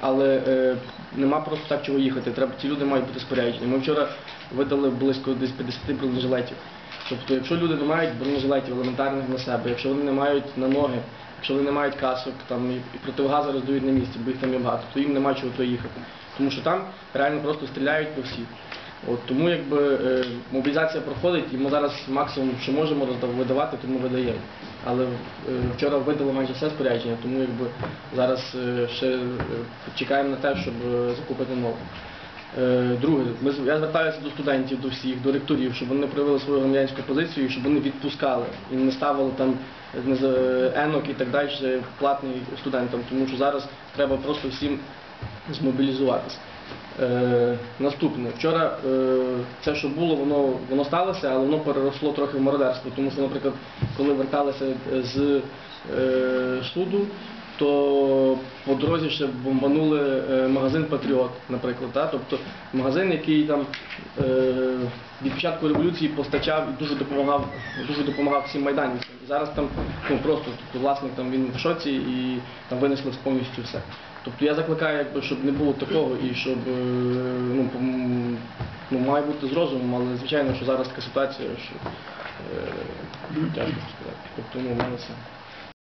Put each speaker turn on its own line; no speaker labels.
Але е, нема просто так чого їхати. Треба ті люди мають бути споряджені. Ми вчора видали близько десь 50 бронежилетів. Тобто, якщо люди не мають бронежилетів елементарних на себе, якщо вони не мають на ноги, якщо вони не мають касок, там і, противогази роздають на місці, бо їх там є багато, то їм нема чого то їхати. Тому що там реально просто стріляють по всіх. От тому якби е, мобілізація проходить, і ми зараз максимум, що можемо видавати, тому видаємо. Але е, вчора видали майже все спорядження, тому якби зараз е, ще е, чекаємо на те, щоб закупити нове. Друге, ми, я звертаюся до студентів, до всіх, до ректорів, щоб вони проявили свою громадянську позицію, щоб вони відпускали і не ставили там енок і так далі платний студентам, тому що зараз треба просто всім змобілізуватися. Е, наступне. Вчора е, це, що було, воно, воно сталося, але воно переросло трохи в мародерство. Тому що, наприклад, коли верталися з е, суду, то по дорозі ще бомбанули е, магазин Патріот, наприклад. Да? Тобто магазин, який там е, від початку революції постачав і дуже допомагав, дуже допомагав всім майданівцям. Зараз там ну, просто тобто, власник там він в шоці і там винесли повністю все. Тобто я закликаю, якби, щоб не було такого і щоб е, ну, ну, має бути з розумом, але звичайно, що зараз така ситуація, що е, тяжко сказати. Тобто, ну, в мене все.